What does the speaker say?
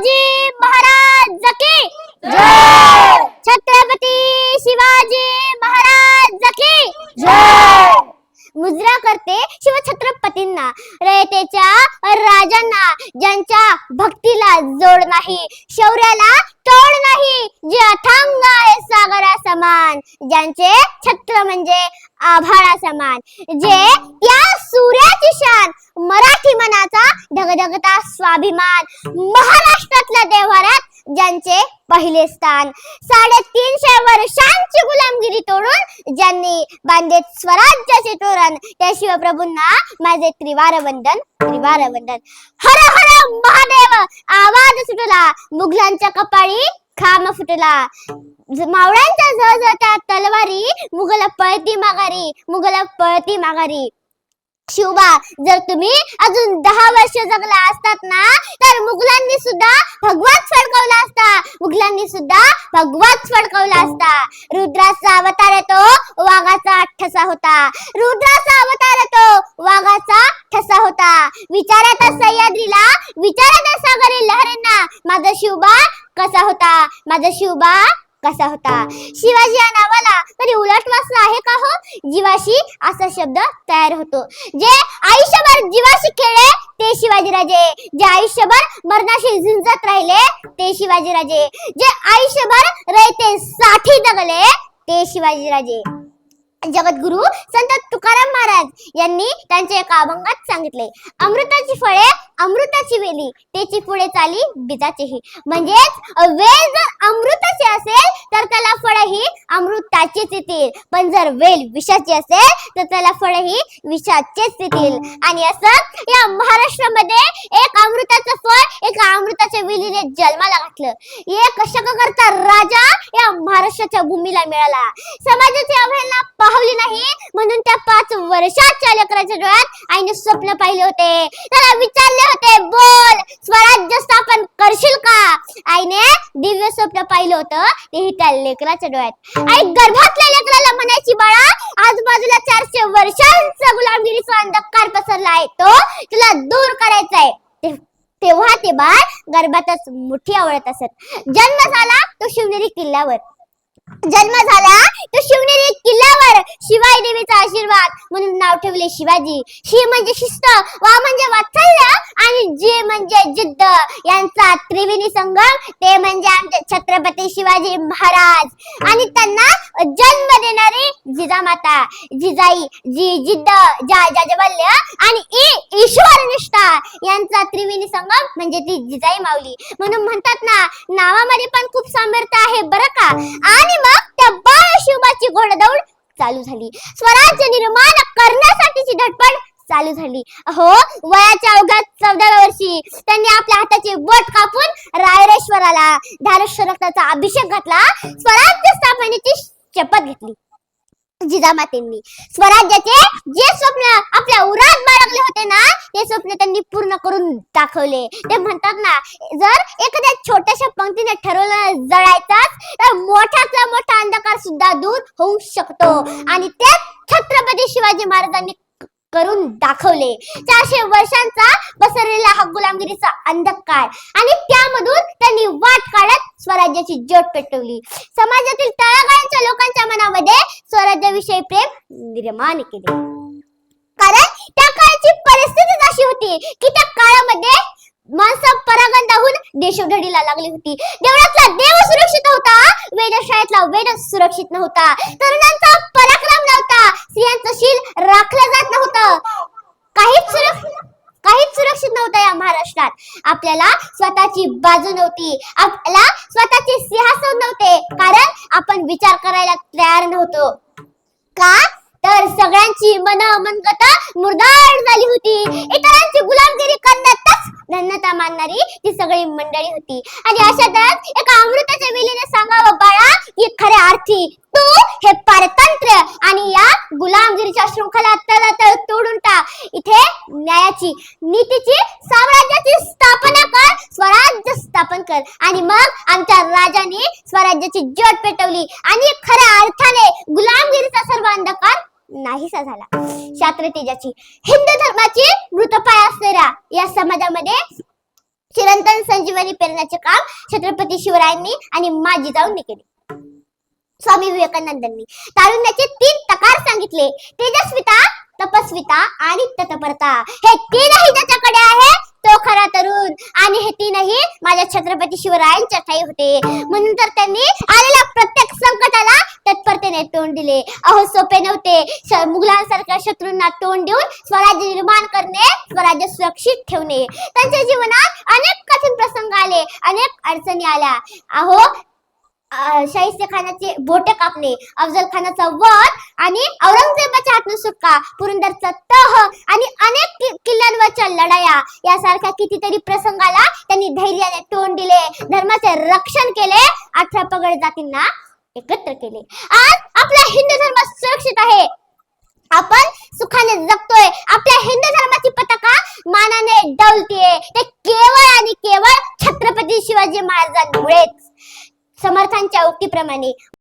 शिवाजी महाराज की छत्रपती शिवाजी महाराज की मुजरा करते शिवछत्रपतींना. रयतेच्या राजांना ज्यांच्या भक्तीला जोड नाही शौर्याला तोड नाही जे अथांग आहे सागरा समान ज्यांचे छत्र म्हणजे आभाळा समान जे त्या सूर्याची शान मराठी मनाचा धगधगता स्वाभिमान. महाराष्ट्रातल्या देव्हाऱ्यात ज्यांचे पहिले स्थान. साडेतीनशे वर्षांची गुलामगिरी तोडून ज्यांनी बांधे स्वराज्याचे तोरण त्या शिवप्रभूंना माझे त्रिवार वंदन त्रिवार वंदन हर हर महादेव आवाज सुटला. मुघलांच्या कपाळी खांब फुटला. मावळ्यांच्या जळजळत्या तलवारी मुघल पळती माघारी मुघल पळती माघारी. शिवबा जर तुम्ही अजून दहा वर्ष जगला असतात ना तर मुघलांनी सुद्धा भगवाच फडकवला असता. मुघलांनी सुद्धा भगवाच फडकवला असता. रुद्राचा अवतार तो वाघाचा ठसा होता. रुद्राचा अवतार तो वाघाचा ठसा होता. विचारात सह्याद्रीला विचारात सागरी लहरींना माझा शिवबा कसा होता? माझा शिवबा कसा होता? शिवाजी या नावाला कधी उलट वाचला आहे का हो? जीवाशी असा शब्द तयार होतो. जे आयुष्यभर जीवाशी खेळले ते शिवाजीराजे जे आयुष्यभर मरणाशी झुंजत राहिले ते शिवाजीराजे जे आयुष्यभर रयते साठी जगले ते शिवाजीराजे जगद्गुरु संत तुकाराम महाराज यांनी त्यांच्या एका अभंगात सांगितले. अमृताची फळे अमृताची वेली. त्याची पुढे चाली बीजाचीही. म्हणजेच वेल जर अमृताची असेल तर त्याला फळही अमृताचीच येतील. पण जर वेल विषाची असेल तर त्याला फळही विषाचेच येतील. आणि असं या महाराष्ट्रामध्ये एक अमृताचं फळ एका अमृताच्या वेलीने जन्माला घातलं. एक शककर्ता राजा या महाराष्ट्राच्या भूमीला मिळाला. समाजाची अवहेलना पाहली नाही. म्हणून त्या पाच वर्षाच्या लेकराच्या डोळ्यात आईने स्वप्न पाहिले होते. त्याला विचारले होते. बोल. स्वराज्य स्थापन करशील का? आईने दिव्य स्वप्न पाहिलं होतं. तेही त्या लेकराच्या डोळ्यात. आई गर्भातल्या लेकराला म्हणायची बाळा आजूबाजूला चारशे वर्षांचा गुलामगिरीचा अंधकार पसरला आहे. तो तुला दूर करायचा आहे तेव्हा ते बाळ गर्भातच मुठी आवडत असत. जन्म झाला तो शिवनेरी किल्ल्यावर. जन्म झाला तो शिवनेरी किल्ल्यावर शिवाई देवीचा आशीर्वाद म्हणून नाव ठेवले शिवाजी. शी म्हणजे शिस्त वा म्हणजे वात्सल्य आणि जे म्हणजे जिद्द यांचा त्रिवेणी संगम ते म्हणजे आमचे छत्रपती शिवाजी महाराज. आणि त्यांना जन्म जिजाई जी जिद्द जा जाजवल्य आणि ई ईश्वर निष्ठा यांचा त्रिवेणी संगम म्हणजे ती जिजाई माऊली. म्हणून म्हणतात ना नावामध्ये पण खूप सामर्थ्य आहे बरं का? आणि मग त्या बाळ शिवबाची घोडदौड चालू झाली. स्वराज्य निर्माण करण्यासाठीची धडपड चालू झाली. अहो वयाच्या अवघ्या चौदाव्या वर्षी त्यांनी आपल्या हाताचे बोट कापून रायरेश्वराला धारेश्वर रक्ताचा अभिषेक घातला. स्वराज्य स्थापनेची शपथ घेतली. जिजामातेंनी स्वराज्याचे जे स्वप्न आपल्या उरात बाळगले होते ना ते स्वप्न त्यांनी पूर्ण करून दाखवले. ते म्हणतात ना जर एखाद्या छोट्याशा पंक्तीने ठरवलं जळायचाच तर मोठ्यातला मोठा अंधकार सुद्धा दूर होऊ शकतो. आणि ते छत्रपती शिवाजी महाराजांनी करून दाखवले. चारशे वर्षांचा पसरलेला हा गुलामगिरीचा अंधकार आणि त्यामधून त्यांनी वाट काढत स्वराज्याची ज्योत पेटवली. समाजातील तळागाळांच्या लोकांच्या मनामध्ये स्वराज्याविषयी प्रेम निर्माण केले. कारण त्या काळाची परिस्थितीच अशी होती की त्या काळामध्ये माणसं परागंदाहून देशोधडीला लागली होती. देवळातला देव सुरक्षित होता वेधशाळेतला वेद सुरक्षित नव्हता. तरुणांचा पराक्रम स्त्रियांचं शील राखलं जात नव्हतं. काहीच सुरक्षित काहीच सुरक्षित नव्हतं या महाराष्ट्रात. आपल्याला स्वतःची बाजू नव्हती. आपल्याला स्वतःचे सिंहासन नव्हते. कारण आपण विचार करायला तयार नव्हतो. का? तर सगळ्यांची मन मनगत मुरदाड झाली होती. इतरांची गुलामगिरी करण्यातच धन्यता मानणारी ती सगळी मंडळी होती. आणि अशातच एका अमृताच्या वेलीने सांगावं बाळा की खऱ्या अर्थी. तू हे पारतंत्र्य आणि या गुलामगिरीच्या शृंखला तळतळ तोडून टाक. इथे न्यायाची नीतीची साम्राज्याची स्थापना कर स्वराज्य स्थापन कर. आणि मग आमच्या राजाने स्वराज्याची ज्योत पेटवली. आणि खऱ्या अर्थाने गुलामगिरीचा सर्व अंधकार नाहीसा झाला. शास्त्र तेजाची हिंदू धर्माची मृतपाय असणाऱ्या या समाजामध्ये चिरंतन संजीवनी पेरण्याचे काम छत्रपती शिवरायांनी आणि माझी जाऊन केले. स्वामी विवेकानंदांनी. तारुण्याचे तीन प्रकार सांगितले. तेजस्विता तपस्विता आणि तत्परता. हे तीनही ज्याच्याकडे आहे. तो खरा तरुण. आणि हे तीनही माझ्या छत्रपती शिवरायांच्या ठाई होते. म्हणून तर त्यांनी आलेल्या प्रत्येक संकटाला तत्परतेने तोंड दिले. अहो सोपे नव्हते. मुघलांसारख्या शत्रूंना तोंड देऊन स्वराज्य निर्माण करणे स्वराज्य सुरक्षित ठेवणे. त्यांच्या जीवनात अनेक कठीण प्रसंग आले. अनेक अडचणी आल्या. अहो शाहिस्ते खानाचे बोटे कापणे अफजल खानाचा वध आणि औरंगजेबाच्या हातून सुटका पुरंदरचा तह आणि अनेक किल्ल्यांवरच्या लढाया. यासारख्या कितीतरी प्रसंगाला त्यांनी धैर्याने तोंड दिले धर्माचे रक्षण केले अठरा पगड जातींना एकत्र केले. आज आपला हिंदू धर्म सुरक्षित आहे. आपण सुखाने जगतोय. आपल्या हिंदू धर्माची पताका मानाने डवलतीये. ते केवळ आणि केवळ छत्रपती शिवाजी महाराजांमुळेच. समर्थांच्या उक्तीप्रमाणे.